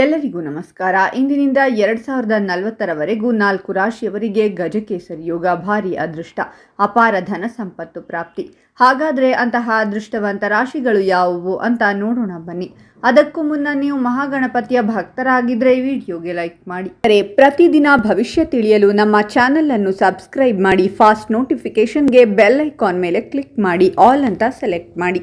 ಎಲ್ಲರಿಗೂ ನಮಸ್ಕಾರ. ಇಂದಿನಿಂದ ಎರಡ್ ಸಾವಿರದ ನಲವತ್ತರವರೆಗೂ ನಾಲ್ಕು ರಾಶಿಯವರಿಗೆ ಗಜಕೇಸರಿ ಯೋಗ ಭಾರಿ ಅದೃಷ್ಟ ಅಪಾರ ಧನ ಸಂಪತ್ತು ಪ್ರಾಪ್ತಿ. ಹಾಗಾದ್ರೆ ಅಂತಹ ಅದೃಷ್ಟವಂತ ರಾಶಿಗಳು ಯಾವುವು ಅಂತ ನೋಡೋಣ ಬನ್ನಿ. ಅದಕ್ಕೂ ಮುನ್ನ ನೀವು ಮಹಾಗಣಪತಿಯ ಭಕ್ತರಾಗಿದ್ದರೆ ವಿಡಿಯೋಗೆ ಲೈಕ್ ಮಾಡಿ. ಅರೆ, ಪ್ರತಿದಿನ ಭವಿಷ್ಯ ತಿಳಿಯಲು ನಮ್ಮ ಚಾನೆಲ್ ಅನ್ನು ಸಬ್ಸ್ಕ್ರೈಬ್ ಮಾಡಿ ಫಾಸ್ಟ್ ನೋಟಿಫಿಕೇಶನ್ಗೆ ಬೆಲ್ ಐಕಾನ್ ಮೇಲೆ ಕ್ಲಿಕ್ ಮಾಡಿ ಆಲ್ ಅಂತ ಸೆಲೆಕ್ಟ್ ಮಾಡಿ.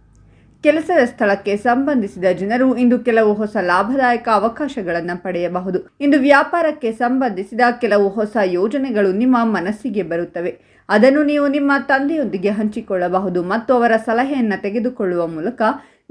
ಕೆಲಸದ ಸ್ಥಳಕ್ಕೆ ಸಂಬಂಧಿಸಿದ ಜನರು ಇಂದು ಕೆಲವು ಹೊಸ ಲಾಭದಾಯಕ ಅವಕಾಶಗಳನ್ನು ಪಡೆಯಬಹುದು. ಇಂದು ವ್ಯಾಪಾರಕ್ಕೆ ಸಂಬಂಧಿಸಿದ ಕೆಲವು ಹೊಸ ಯೋಜನೆಗಳು ನಿಮ್ಮ ಮನಸ್ಸಿಗೆ ಬರುತ್ತವೆ. ಅದನ್ನು ನೀವು ನಿಮ್ಮ ತಂದೆಯೊಂದಿಗೆ ಹಂಚಿಕೊಳ್ಳಬಹುದು ಮತ್ತು ಅವರ ಸಲಹೆಯನ್ನು ತೆಗೆದುಕೊಳ್ಳುವ ಮೂಲಕ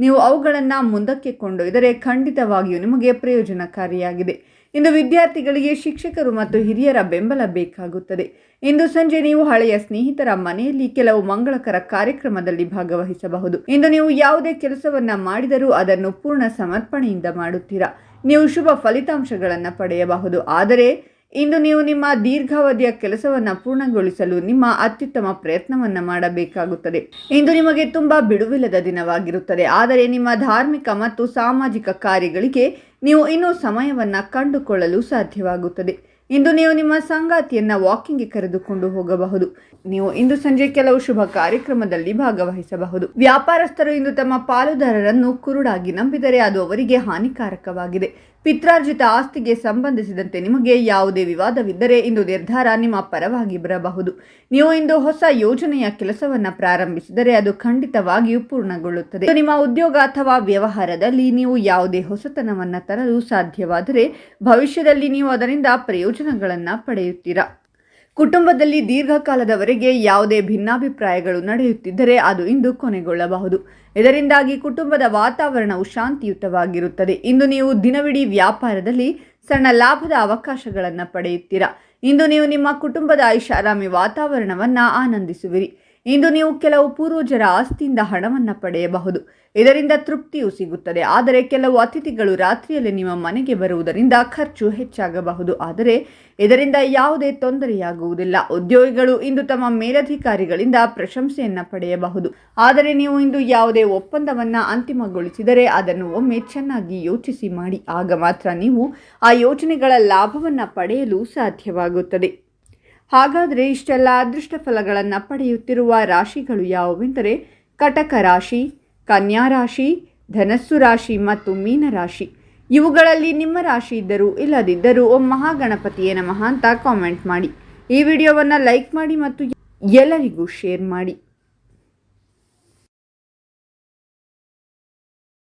ನೀವು ಅವುಗಳನ್ನು ಮುಂದಕ್ಕೆ ಕೊಂಡೊಯ್ದರೆ ಖಂಡಿತವಾಗಿಯೂ ನಿಮಗೆ ಪ್ರಯೋಜನಕಾರಿಯಾಗಿದೆ. ಇಂದು ವಿದ್ಯಾರ್ಥಿಗಳಿಗೆ ಶಿಕ್ಷಕರು ಮತ್ತು ಹಿರಿಯರ ಬೆಂಬಲ ಬೇಕಾಗುತ್ತದೆ. ಇಂದು ಸಂಜೆ ನೀವು ಹಳೆಯ ಸ್ನೇಹಿತರ ಮನೆಯಲ್ಲಿ ಕೆಲವು ಮಂಗಳಕರ ಕಾರ್ಯಕ್ರಮದಲ್ಲಿ ಭಾಗವಹಿಸಬಹುದು. ಇಂದು ನೀವು ಯಾವುದೇ ಕೆಲಸವನ್ನ ಮಾಡಿದರೂ ಅದನ್ನು ಪೂರ್ಣ ಸಮರ್ಪಣೆಯಿಂದ ಮಾಡುತ್ತೀರಾ? ನೀವು ಶುಭ ಫಲಿತಾಂಶಗಳನ್ನು ಪಡೆಯಬಹುದು. ಆದರೆ ಇಂದು ನೀವು ನಿಮ್ಮ ದೀರ್ಘಾವಧಿಯ ಕೆಲಸವನ್ನು ಪೂರ್ಣಗೊಳಿಸಲು ನಿಮ್ಮ ಅತ್ಯುತ್ತಮ ಪ್ರಯತ್ನವನ್ನು ಮಾಡಬೇಕಾಗುತ್ತದೆ. ಇಂದು ನಿಮಗೆ ತುಂಬಾ ಬಿಡುವಿಲ್ಲದ ದಿನವಾಗಿರುತ್ತದೆ. ಆದರೆ ನಿಮ್ಮ ಧಾರ್ಮಿಕ ಮತ್ತು ಸಾಮಾಜಿಕ ಕಾರ್ಯಗಳಿಗೆ ನೀವು ಇನ್ನೂ ಸಮಯವನ್ನು ಕಂಡುಕೊಳ್ಳಲು ಸಾಧ್ಯವಾಗುತ್ತದೆ. ಇಂದು ನೀವು ನಿಮ್ಮ ಸಂಗಾತಿಯನ್ನ ವಾಕಿಂಗ್ಗೆ ಕರೆದುಕೊಂಡು ಹೋಗಬಹುದು. ನೀವು ಇಂದು ಸಂಜೆ ಕೆಲವು ಶುಭ ಕಾರ್ಯಕ್ರಮದಲ್ಲಿ ಭಾಗವಹಿಸಬಹುದು. ವ್ಯಾಪಾರಸ್ಥರು ಇಂದು ತಮ್ಮ ಪಾಲುದಾರರನ್ನು ಕುರುಡಾಗಿ ನಂಬಿದರೆ ಅದು ಅವರಿಗೆ ಹಾನಿಕಾರಕವಾಗಿದೆ. ಪಿತ್ರಾರ್ಜಿತ ಆಸ್ತಿಗೆ ಸಂಬಂಧಿಸಿದಂತೆ ನಿಮಗೆ ಯಾವುದೇ ವಿವಾದವಿದ್ದರೆ ಇಂದು ನಿರ್ಧಾರ ನಿಮ್ಮ ಪರವಾಗಿ ಬರಬಹುದು. ನೀವು ಇಂದು ಹೊಸ ಯೋಜನೆಯ ಕೆಲಸವನ್ನು ಪ್ರಾರಂಭಿಸಿದರೆ ಅದು ಖಂಡಿತವಾಗಿಯೂ ಪೂರ್ಣಗೊಳ್ಳುತ್ತದೆ. ನಿಮ್ಮ ಉದ್ಯೋಗ ಅಥವಾ ವ್ಯವಹಾರದಲ್ಲಿ ನೀವು ಯಾವುದೇ ಹೊಸತನವನ್ನು ತರಲು ಸಾಧ್ಯವಾದರೆ ಭವಿಷ್ಯದಲ್ಲಿ ನೀವು ಅದರಿಂದ ಪ್ರಯೋಜನಗಳನ್ನು ಪಡೆಯುತ್ತೀರಾ? ಕುಟುಂಬದಲ್ಲಿ ದೀರ್ಘಕಾಲದವರೆಗೆ ಯಾವುದೇ ಭಿನ್ನಾಭಿಪ್ರಾಯಗಳು ನಡೆಯುತ್ತಿದ್ದರೆ ಅದು ಇಂದು ಕೊನೆಗೊಳ್ಳಬಹುದು. ಇದರಿಂದಾಗಿ ಕುಟುಂಬದ ವಾತಾವರಣವು ಶಾಂತಿಯುತವಾಗಿರುತ್ತದೆ. ಇಂದು ನೀವು ದಿನವಿಡೀ ವ್ಯಾಪಾರದಲ್ಲಿ ಸಣ್ಣ ಲಾಭದ ಅವಕಾಶಗಳನ್ನು ಪಡೆಯುತ್ತೀರಾ? ಇಂದು ನೀವು ನಿಮ್ಮ ಕುಟುಂಬದ ಐಷಾರಾಮಿ ವಾತಾವರಣವನ್ನು ಆನಂದಿಸುವಿರಿ. ಇಂದು ನೀವು ಕೆಲವು ಪೂರ್ವಜರ ಆಸ್ತಿಯಿಂದ ಹಣವನ್ನು ಪಡೆಯಬಹುದು. ಇದರಿಂದ ತೃಪ್ತಿಯು ಸಿಗುತ್ತದೆ. ಆದರೆ ಕೆಲವು ಅತಿಥಿಗಳು ರಾತ್ರಿಯಲ್ಲಿ ನಿಮ್ಮ ಮನೆಗೆ ಬರುವುದರಿಂದ ಖರ್ಚು ಹೆಚ್ಚಾಗಬಹುದು. ಆದರೆ ಇದರಿಂದ ಯಾವುದೇ ತೊಂದರೆಯಾಗುವುದಿಲ್ಲ. ಉದ್ಯೋಗಿಗಳು ಇಂದು ತಮ್ಮ ಮೇಲಧಿಕಾರಿಗಳಿಂದ ಪ್ರಶಂಸೆಯನ್ನು ಪಡೆಯಬಹುದು. ಆದರೆ ನೀವು ಇಂದು ಯಾವುದೇ ಒಪ್ಪಂದವನ್ನು ಅಂತಿಮಗೊಳಿಸಿದರೆ ಅದನ್ನು ಒಮ್ಮೆ ಚೆನ್ನಾಗಿ ಯೋಚಿಸಿ ಮಾಡಿ. ಆಗ ಮಾತ್ರ ನೀವು ಆ ಯೋಜನೆಗಳ ಲಾಭವನ್ನು ಪಡೆಯಲು ಸಾಧ್ಯವಾಗುತ್ತದೆ. ಹಾಗಾದರೆ ಇಷ್ಟೆಲ್ಲ ಅದೃಷ್ಟ ಫಲಗಳನ್ನು ಪಡೆಯುತ್ತಿರುವ ರಾಶಿಗಳು ಯಾವುವೆಂದರೆ ಕಟಕ ರಾಶಿ, ಕನ್ಯಾ ರಾಶಿ, ಧನಸ್ಸು ರಾಶಿ ಮತ್ತು ಮೀನರಾಶಿ ಇವುಗಳಲ್ಲಿ ನಿಮ್ಮ ರಾಶಿ ಇದ್ದರೂ ಇಲ್ಲದಿದ್ದರೂ ಓಂ ಮಹಾಗಣಪತಿಯೇ ನಮಃ ಅಂತ ಕಾಮೆಂಟ್ ಮಾಡಿ. ಈ ವಿಡಿಯೋವನ್ನು ಲೈಕ್ ಮಾಡಿ ಮತ್ತು ಎಲ್ಲರಿಗೂ ಶೇರ್ ಮಾಡಿ.